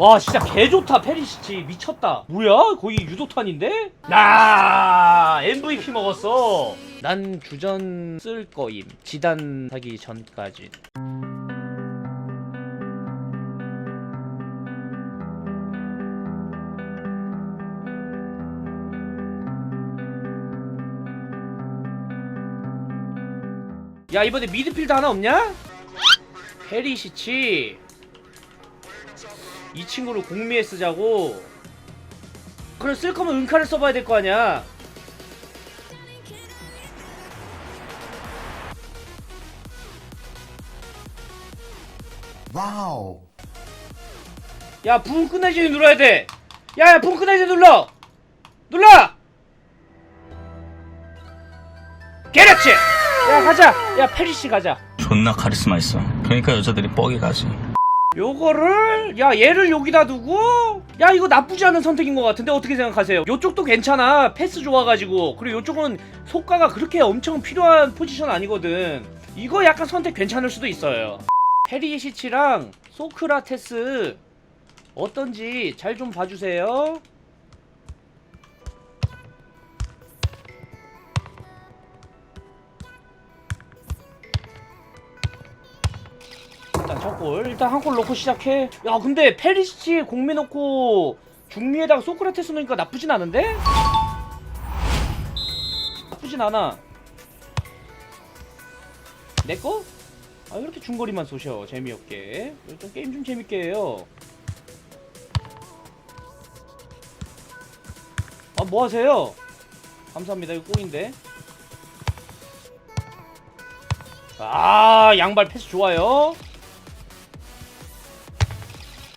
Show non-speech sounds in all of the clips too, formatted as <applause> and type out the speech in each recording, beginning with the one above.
와 진짜 개좋다. 페리시치 미쳤다. 뭐야? 거의 유도탄인데? 나 MVP 먹었어. 난 주전 쓸 거임. 지단 하기 전까지. 야 이번에 미드필드 하나 없냐? 페리시치 이 친구를 공미에 쓰자고. 그럼 쓸 거면 은카를 써봐야 될 거 아니야. 와우. 야 부분 끝나기 전에 눌러야 돼. 야야 부분 전에 눌러. 눌러! 게렸지 야 가자. 야 페리시 가자. 존나 카리스마 있어. 그러니까 여자들이 뻑이 가지. 요거를 야 얘를 여기다 두고? 야 이거 나쁘지 않은 선택인 것 같은데 어떻게 생각하세요? 요쪽도 괜찮아. 패스 좋아가지고. 그리고 요쪽은 속가가 그렇게 엄청 필요한 포지션 아니거든. 이거 약간 선택 괜찮을 수도 있어요. 페리시치랑 소크라테스 어떤지 잘 좀 봐주세요 골 일단 한 골 넣고 시작해. 야 근데 페리시치 공미 넣고 중미에다가 소크라테스 넣으니까 나쁘진 않은데? 나쁘진 않아. 내꺼? 아왜 이렇게 중거리만 쏘셔. 재미없게. 좀 게임 좀 재밌게 해요. 아 뭐하세요? 감사합니다. 이거 꽁인데. 아 양발 패스 좋아요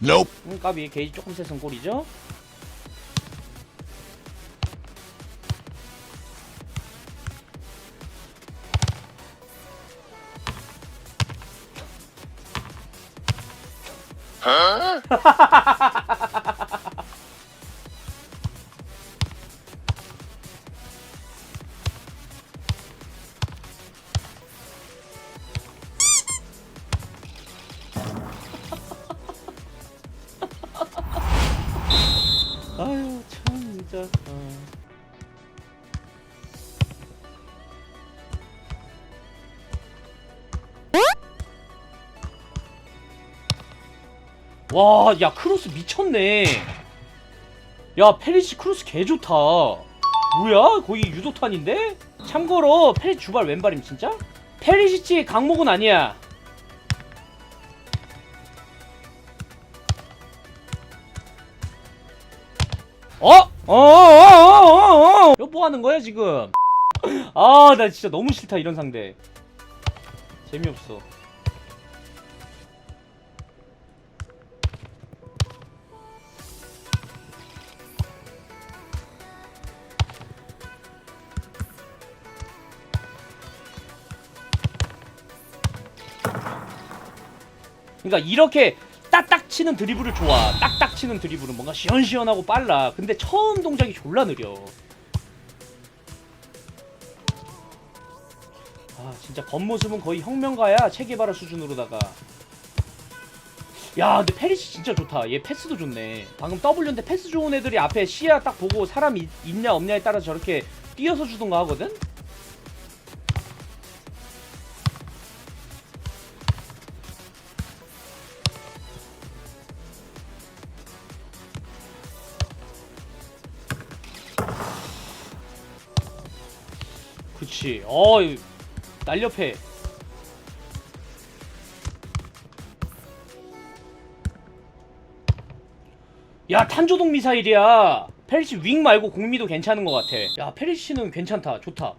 Nope. 음, 까비 게이지 조금 세선 골이죠? 아 <laughs> 와, 야, 크로스 미쳤네. 야, 페리시 크로스 개 좋다. 뭐야? 거의 유도탄인데? 참고로, 페리시 주발 왼발임, 진짜? 페리시치 강목은 아니야. 어? 어, 어, 어, 어, 어. 뭐 하는 거야, 지금? <laughs> 아, 나 진짜 너무 싫다, 이런 상대. 재미없어. 그러니까 이렇게 딱딱 치는 드리블을 좋아. 딱딱 치는 드리블은 뭔가 시원시원하고 빨라. 근데 처음 동작이 졸라 느려. 아 진짜 겉모습은 거의 혁명가야 체계바라 수준으로다가. 야 근데 페리시 진짜 좋다. 얘 패스도 좋네. 방금 W인데 패스 좋은 애들이 앞에 시야 딱 보고 사람 이- 있냐 없냐에 따라 저렇게 뛰어서 주던가 하거든. 그치. 어, 이- 날렵해. 야, 탄조동 미사일이야. 페리시 윙 말고 공미도 괜찮은 것 같아. 야, 페리시는 괜찮다. 좋다.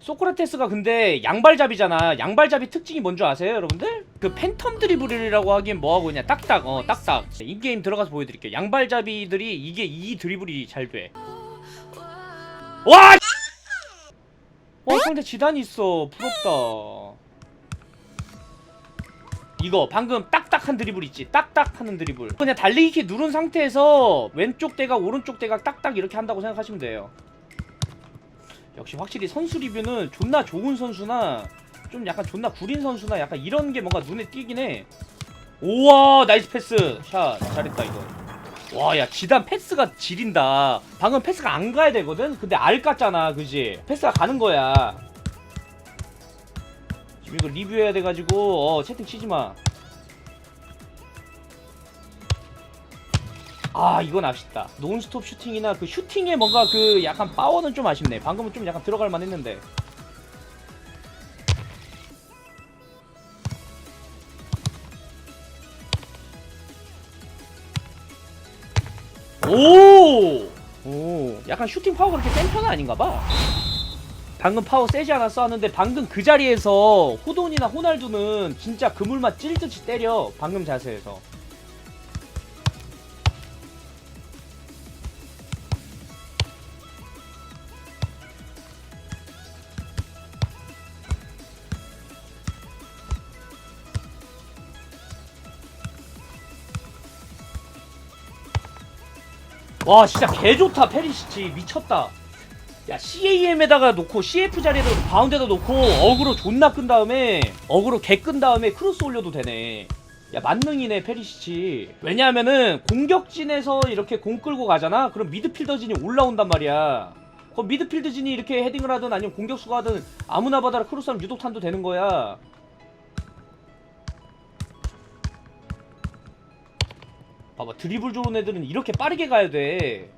소크라테스가 근데 양발잡이잖아. 양발잡이 특징이 뭔 줄 아세요, 여러분들? 그 팬텀 드리블이라고 하기엔 뭐하고 그냥 딱딱, 어, 딱딱. 인게임 들어가서 보여드릴게요. 양발잡이들이 이게 이 드리블이 잘 돼. 와! 어 근데 지단이 있어. 부럽다. 이거 방금 딱딱한 드리블 있지? 딱딱 하는 드리블. 그냥 달리기 키 누른 상태에서 왼쪽 대각 오른쪽 대각 딱딱 이렇게 한다고 생각하시면 돼요. 역시 확실히 선수 리뷰는 존나 좋은 선수나 좀 약간 존나 구린 선수나 약간 이런 게 뭔가 눈에 띄긴 해. 우와 나이스 패스. 샷. 잘했다 이거 와 야 지단 패스가 지린다. 방금 패스가 안 가야 되거든? 근데 알 깠잖아 그지? 패스가 가는 거야. 지금 이거 리뷰해야 돼가지고 어 채팅 치지 마. 아 이건 아쉽다. 논스톱 슈팅이나 그 슈팅에 뭔가 그 약간 파워는 좀 아쉽네. 방금은 좀 약간 들어갈 만 했는데 오! 오, 약간 슈팅 파워가 그렇게 센 편은 아닌가 봐. 방금 파워 세지 않았어 하는데 방금 그 자리에서 호돈이나 호날두는 진짜 그물맛 찔듯이 때려. 방금 자세에서. 와 진짜 개 좋다. 페리시치 미쳤다. 야 CAM에다가 놓고 CF 자리에다 가운데다 놓고 어그로 존나 끈 다음에 어그로 개 끈 다음에 크로스 올려도 되네. 야 만능이네 페리시치 왜냐하면은 공격진에서 이렇게 공 끌고 가잖아? 그럼 미드필더진이 올라온단 말이야. 그럼 미드필드진이 이렇게 헤딩을 하든 아니면 공격수가 하든 아무나 받아라. 크로스하면 유독탄도 되는 거야 봐봐 드리블 좋은 애들은 이렇게 빠르게 가야 돼.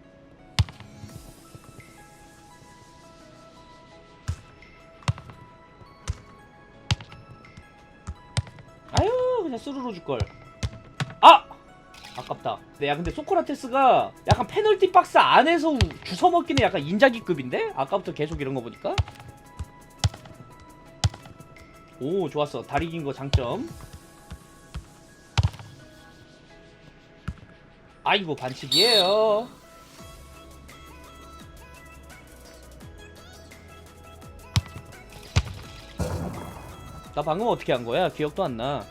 아유 그냥 스르르 줄걸. 아! 아깝다. 네, 야 근데 소크라테스가 약간 페널티 박스 안에서 주워먹기는 약간 인자기급인데? 아까부터 계속 이런 거 보니까? 오 좋았어. 다리 긴 거 장점 아이고 반칙이에요. 나 방금 어떻게 한 거야? 기억도 안 나.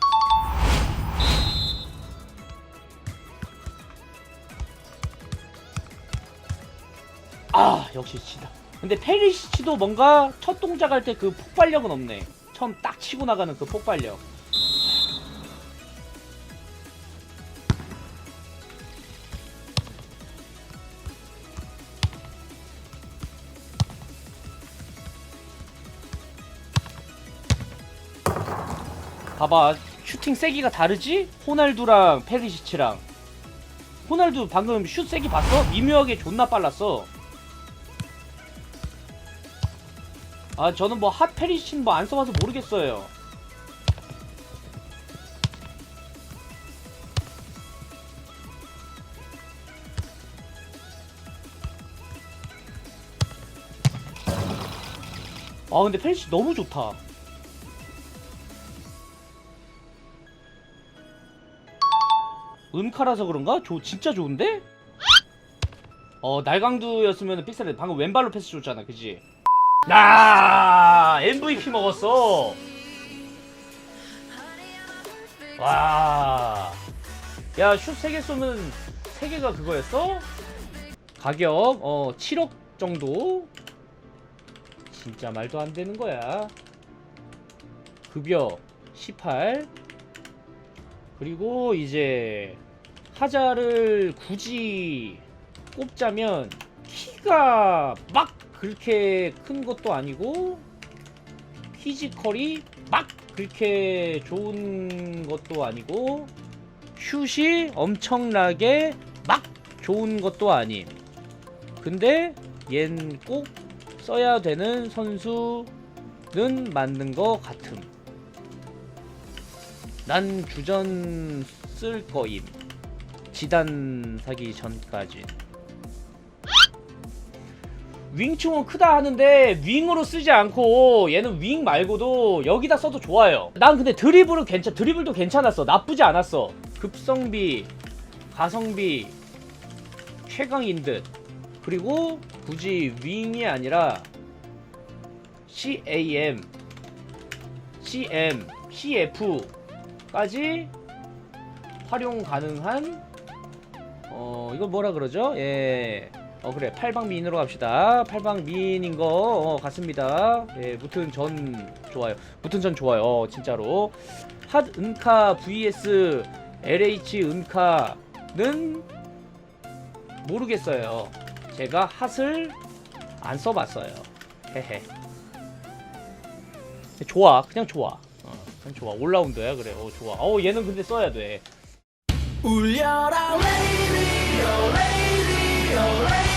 아 역시 치다. 근데 페리시치도 뭔가 첫 동작 할 때 그 폭발력은 없네. 처음 딱 치고 나가는 그 폭발력. 봐봐. 슈팅 세기가 다르지? 호날두랑 페리시치랑. 호날두 방금 슛 세기 봤어? 미묘하게 존나 빨랐어. 아 저는 뭐 핫 페리시치는 뭐안 써봐서 모르겠어요. 아 근데 페리시치 너무 좋다 은카라서 그런가? 조, 진짜 좋은데? 어 날강두였으면 픽셀 방금 왼발로 패스 줬잖아 그지? 야 MVP 먹었어 와. 야, 슛 3개 쏘면 3개가 그거였어? 가격, 어, 7억 정도? 진짜 말도 안 되는 거야. 급여 18. 그리고 이제 하자를 굳이 꼽자면 키가 막 그렇게 큰 것도 아니고 피지컬이 막 그렇게 좋은 것도 아니고 슛이 엄청나게 막 좋은 것도 아님 근데 얜 꼭 써야 되는 선수는 맞는 것 같음 난 주전 쓸 거임. 지단 사기 전까지. 윙충은 크다 하는데 윙으로 쓰지 않고 얘는 윙 말고도 여기다 써도 좋아요. 난 근데 드리블은 괜찮, 드리블도 괜찮았어. 나쁘지 않았어. 급성비, 가성비, 최강인 듯. 그리고 굳이 윙이 아니라 CAM, CM, CF 까지 활용 가능한 어 이거 뭐라 그러죠? 예. 어 그래. 팔방미인으로 갑시다. 팔방미인인 거 어, 같습니다. 예 무튼 전 좋아요. 무튼 전 좋아요 어, 진짜로. 핫 은카 vs LH 은카는 모르겠어요. 제가 핫을 안 써봤어요. 헤헤. 좋아. 그냥 좋아. 어, 그냥 좋아. 올라운드야 그래. 어 좋아. 어 얘는 근데 써야 돼. 울려라 ole, ole.